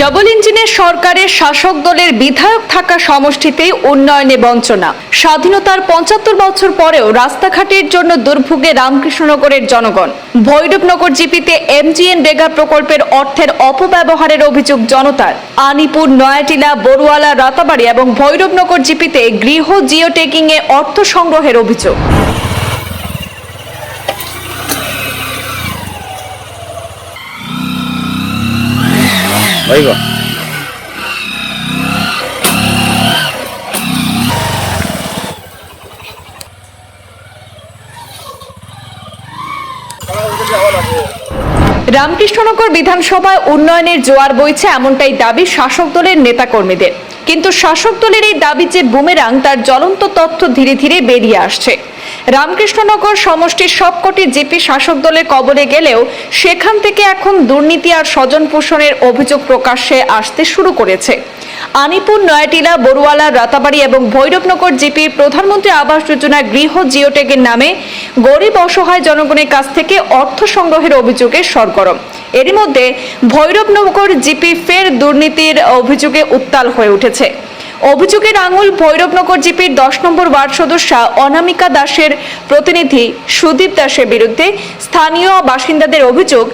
Double ইঞ্জিনের সরকারের শাসক দলের বিধায়ক থাকা সমষ্টিতেই উন্নয়নে বঞ্চনা। স্বাধীনতার পঁচাত্তর বছর পরেও রাস্তাঘাটের জন্য দুর্ভোগে রামকৃষ্ণনগরের জনগণ। ভৈরবনগর জিপিতে এমজিএন রেগা প্রকল্পের অর্থের অপব্যবহারের অভিযোগ জনতার। আনিপুর, নয়াটিলা, বড়ুয়ালা, রাতাবাড়ি এবং ভৈরবনগর জিপিতে গৃহ জিও টেকিং এ অর্থ সংগ্রহের অভিযোগ। হইব রামকৃষ্ণনগর বিধানসভায় উন্নয়নের জোয়ার বইছে এমনটাই দাবি শাসক দলের নেতাকর্মীদের। কিন্তু শাসক দলের এই দাবি যে বুমেরাং তার জ্বলন্ত তথ্য ধীরে ধীরে বেরিয়ে আসছে। রামকৃষ্ণনগর সমষ্টির সবকটি জেপি শাসক দলের কবলে গেলেও সেখান থেকে এখন দুর্নীতি আর স্বজন পোষণের অভিযোগ প্রকাশ্যে আসতে শুরু করেছে। আনিপুর, নয়াটিলা, বড়ুয়ালা, রাতাবাড়ি এবং ভৈরবনগর জিপির প্রধানমন্ত্রী আবাস যোজনা গৃহ জিওটেকের নামে গরিব অসহায় জনগণের কাছ থেকে অর্থ সংগ্রহের অভিযোগে সরগরম। এরই মধ্যে ভৈরবনগর জিপি ফের দুর্নীতির অভিযোগে উত্তাল হয়ে উঠেছে। অভিযোগের আঙুল ভৈরবনগর জিপির দশ নম্বর ওয়ার্ড সদস্যা অনামিকা দাসের প্রতিনিধি সুদীপ দাসের বিরুদ্ধে স্থানীয় বাসিন্দাদের অভিযোগ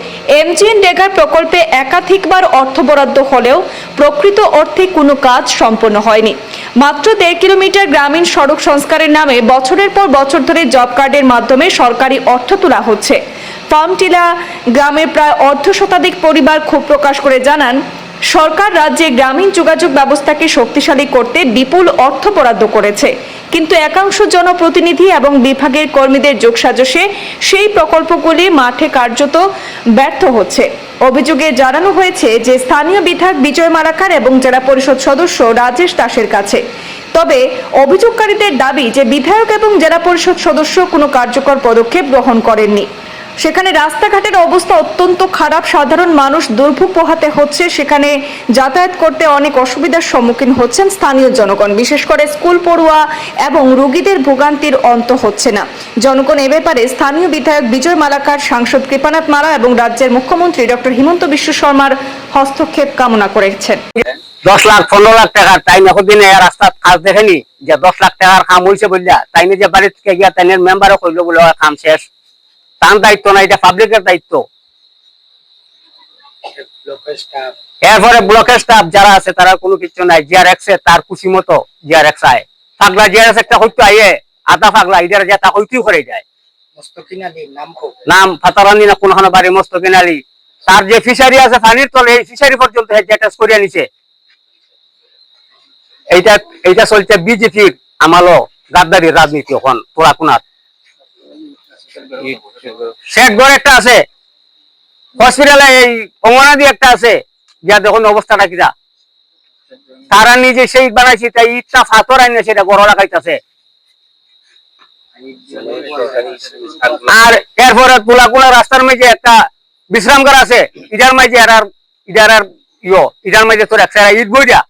এমজিএন ডেগার প্রকল্পে একাধিকবার অর্থ বরাদ্দ হলেও প্রকৃত অর্থে কোনো কাজ সম্পন্ন হয়নি। মাত্র দেড় কিলোমিটার গ্রামীণ সড়ক সংস্কারের নামে বছরের পর বছর ধরে জব কার্ডের মাধ্যমে সরকারি অর্থ তোলা হচ্ছে। পামটিলা গ্রামের প্রায় অর্ধ শতাধিক পরিবার ক্ষোভ প্রকাশ করে জানান সরকার রাজ্যে গ্রামীণ যোগাযোগ ব্যবস্থাকে শক্তিশালী করতে বিপুল অর্থ বরাদ্দ করেছে। কিন্তু একাংশ জনপ্রতিনিধি এবং বিভাগের কর্মীদের যোগসাজশে সেই প্রকল্পগুলি মাঠে কার্যত ব্যর্থ হচ্ছে। অভিযোগে জানানো হয়েছে যে স্থানীয় বিধায়ক বিজয় মালাকার এবং জেলা পরিষদ সদস্য রাজেশ দাসের কাছে। তবে অভিযোগকারীদের দাবি যে বিধায়ক এবং জেলা পরিষদ সদস্য কোনো কার্যকর পদক্ষেপ গ্রহণ করেননি। সেখানে রাস্তাঘাটের অবস্থা অত্যন্ত খারাপ। সাধারণ মানুষ দুর্ভোগ পোহাতে হচ্ছে। সেখানে যাতায়াত করতে অনেক অসুবিধার সম্মুখীন হচ্ছেন স্থানীয় জনগণ। বিশেষ করে স্কুল পড়ুয়া এবং রোগীদের ভোগান্তির অন্ত হচ্ছে না। জনগণ এ ব্যাপারে স্থানীয় বিধায়ক বিজয় মালাকার, সাংসদ কৃপানাথ মালা এবং রাজ্যের মুখ্যমন্ত্রী ডক্টর হিমন্ত বিশ্ব শর্মার হস্তক্ষেপ কামনা করেছেন। দশ লাখ, পনেরো লাখ টাকা তাই না? দিনে কাজ দেখেনি যে দশ লাখ টাকার কাম হয়েছে বললা তাই যে বাড়ি থেকে গিয়া তাই মেম্বারও কইলো বলে কাম শেষ। তার দায়িত্ব না এটা পাবলিকের দায়িত্ব। এরপরে ব্লকের স্টাফ যারা আছে তারা কোনো কিছু নাই। জিআর এক্সে তার খুশি মতো জিআর এক্স আয়। পাগলা জিআর এক্স একটা হইতো আইয়ে আধা পাগলা ইদার যা তা হইতেও করে যায়। নাম ফাতারানি না বাড়ি মস্ত কিনালি তার যে ফিশারি আছে পানির তলে এই ফিশারি পর্যন্ত অ্যাটাচ করিয়া নিছে। এইটা এইটা চলছে বিজেপির আমালো গাদ্দারির রাজনীতি এখন তোরাকুনার। শেখগড় একটা আছে। হসপিটালে এই অঙ্গনাদি একটা আছে। যা দেখুন অবস্থাটা তারা নিজে সেই বানাইছে, তাই ইটটা ফাতর সেটা গড় আর এরপরে রাস্তার মাঝে একটা বিশ্রামগার আছে। ইটার মাঝে আর ইটার আর ইয়ো মাঝে তোর একটা ইট বইটা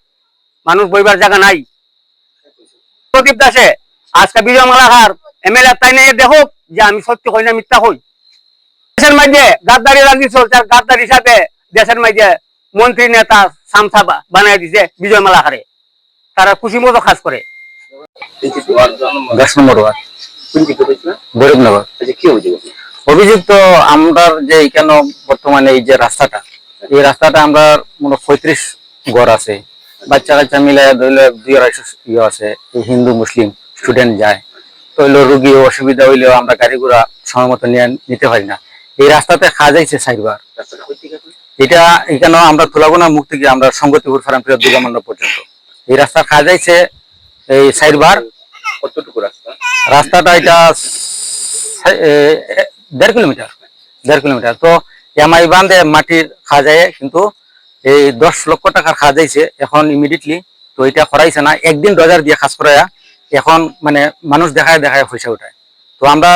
মানুষ বইবার জায়গা নাই। প্রদীপ দাসে, আজকে বিজয় মালাহার এমএলএ তাই নিয়ে দেখো যে আমি সত্যি না মিথ্যা হই দেশের মাঝে গাদ্দারি রাজনীতি চলছে আর গাদ্দার হিসাবে দেশের মাঝে মন্ত্রী নেতা সামসা বানাই দিছে বিজয় মালাহারে তারা খুশি মতো কাজ করে। দশ নম্বর ওয়ার্ড। গরিবনগর অভিযোগ? তো আমরা যে এখানে বর্তমানে এই যে রাস্তাটা এই রাস্তাটা আমরা মনে পঁয়ত্রিশ ঘর আছে। বাচ্চা কাচ্চা মিলে ধরলে দুই আড়াইশো ইয়ে আছে। হিন্দু মুসলিম স্টুডেন্ট যায়। হইল রুগী অসুবিধা হইলেও আমরা গাড়ি ঘোড়া সময় মতো নিয়ে নিতে পারি না। এই রাস্তাতে যাইছে সাইডবার এটা এখানে আমরা তুলাগোনা মুখ থেকে আমরা সংগতিপুর দুর্গা মণ্ডপ পর্যন্ত। এই রাস্তা যাইছে এই সাইডবার কতটুকু রাস্তা? রাস্তাটা এটা দেড় কিলোমিটার দেড় কিলোমিটার। তো এমআই বান্ধে মাটির যায় কিন্তু এই দশ লক্ষ টাকার খাওয়া যাইছে এখন ইমিডিয়েটলি তো এটা করাইছে না একদিন ডজার দিয়ে খাস করাইয়া এখন মানে মানুষ দেখায় দেখায় পয়সা উঠায় তো আমরা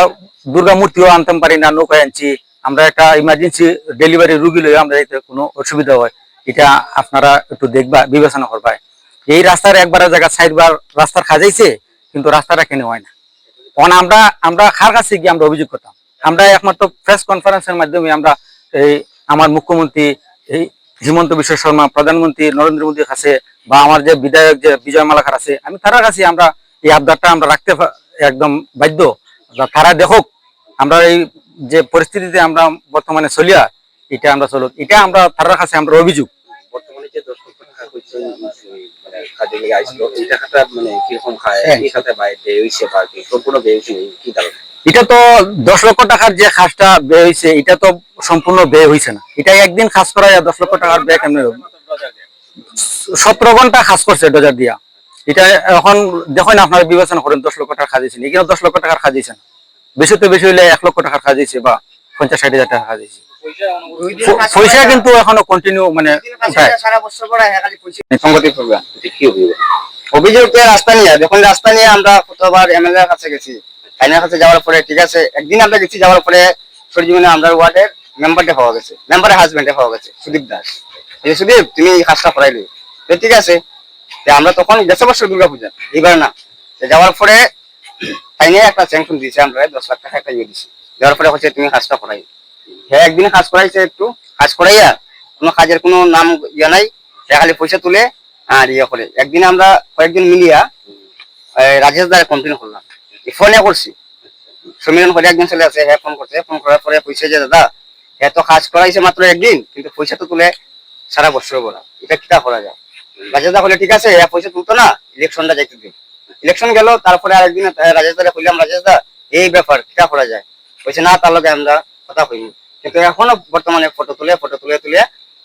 দুর্গা মূর্তিও আনতে পারি না, নৌকায় আনছি। আমরা একটা ইমার্জেন্সি ডেলিভারি রুগী লই আমরা যাতে কোনো অসুবিধা হয়, এটা আপনারা একটু দেখবা, বিবেচনা করবা। এই রাস্তার একবার জায়গা সাইডবার রাস্তার খাজাইছে কিন্তু রাস্তাটা কেন হয় না। তখন আমরা আমরা কার কাছে গিয়ে আমরা অভিযোগ করতাম। আমরা একমাত্র প্রেস কনফারেন্সের মাধ্যমে আমরা এই আমার মুখ্যমন্ত্রী, এই হিমন্ত বিশ্ব শর্মা, প্রধানমন্ত্রী নরেন্দ্র মোদীর কাছে বা আমার যে বিধায়ক যে বিজয় মালাকার আছে, আমি তার কাছে আমরা এই আবদারটা আমরা রাখতে একদম বাধ্য। তারা দেখুক আমরা এই যে পরিস্থিতিতে আমরা বর্তমানে চলিয়া এটা আমরা চলুক। এটা আমরা তার কাছে আমরা অভিযোগ। বর্তমানে যে দশ লক্ষ টাকা হচ্ছে মানে মানে হ্যাঁ। এটা তো দশ লক্ষ টাকার যে খাসটা ব্যয় হয়েছে এটা তো সম্পূর্ণ ব্যয় হয়েছে না। এটা একদিন খাস করা দশ লক্ষ টাকার ব্যয় কেমন সতেরো ঘণ্টা খাস করছে ডজার দিয়া। এটা এখন দেখেন আপনারা বিবেচনা করেন দশ লক্ষ টাকা খাজিয়েছেন এখানে দশ লক্ষ টাকার খাজিয়েছেন বেশি তো বেশি হইলে এক লক্ষ টাকার খাজিয়েছে বা পঞ্চাশ ষাট হাজার টাকা খাজিয়েছে পয়সা কিন্তু এখনও কন্টিনিউ মানে কি অভিযোগ? রাস্তা নিয়ে। রাস্তা নিয়ে আমরা কতবার এমএলএ এর কাছে গেছি। আইনের কাছে যাওয়ার পরে ঠিক আছে একদিন আমরা গেছি যাওয়ার পরে সরজীবনে আমরা ওয়ার্ডের মেম্বারটা পাওয়া গেছে। মেম্বারের হাজবেন্ডে পাওয়া গেছে সুদীপ দাস। সুদীপ তুমি এই কাজটা করাইলি। ঠিক আছে। আমরা তখন গেছে বছর দুর্গা পূজা এবার না যাওয়ার পরে আইনে একটা স্যাংশন দিয়েছে আমরা দশ লাখ টাকা একটা ইয়ে দিছি দেওয়ার পরে হচ্ছে তুমি কাজটা করাই। হ্যাঁ একদিন কাজ করাইছে একটু। কাজ করাইয়া কোনো কাজের কোনো নাম ইয়ে নাই, সে খালি পয়সা তুলে, আর ইয়ে করে। একদিন আমরা কয়েকজন মিলিয়া রাজেশ দ্বারা কমপ্লেন করলাম। ফোনে করছি। সম্মেলন করে একদিন চলে আসে হ্যাঁ ফোন করছে। ফোন করার পরে পয়সা যে, দাদা হ্যাঁ তো কাজ করাইছে মাত্র একদিন, কিন্তু পয়সা তো তুলে সারা বছর বলা। এটা কিটা করা যায়? রাজেশ দা বলে ঠিক আছে হ্যাঁ পয়সা তুলতো না ইলেকশনটা যাইতে দিন ইলেকশন গেল তারপরে আরেকদিন আহ, রাজেশ দারে কইলাম রাজেশ এই ব্যাপার কিটা করা যায়? বলছে না তার লগে আমরা কথা কইনি। কিন্তু এখনও বর্তমানে ফটো তুলে ফটো তুলে তুলে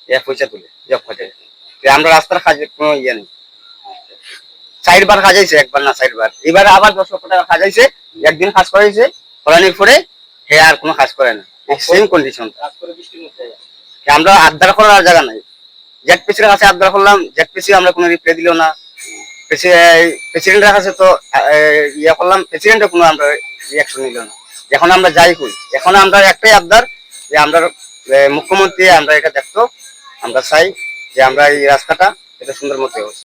এ পয়সা তুলে জব করে আমরা রাস্তার কাজের কোনো ইয়ে নেই। চারবার খাজাইছে একবার না চারবার। এবার আবার দশ লক্ষ টাকা খাজাইছে একদিন কাজ করাইছে করানোর পরে হে আর কোনো কাজ করে না। সেম কন্ডিশন আমরা আবদার করার জায়গা নাই। জেট প্রেসিডেন্ট কাছে আবদার করলাম জেড আমরা কোনো রিপ্লাই দিল না। প্রেসিডেন্টের কাছে তো ইয়ে করলাম প্রেসিডেন্টের কোনো আমরা রিয়াকশন নিল না। এখন আমরা যাই কই? এখন আমরা একটাই আবদার যে আমরা মুখ্যমন্ত্রী, আমরা এটা দেখতো, আমরা চাই যে আমরা এই রাস্তাটা এটা সুন্দর মতো হোক।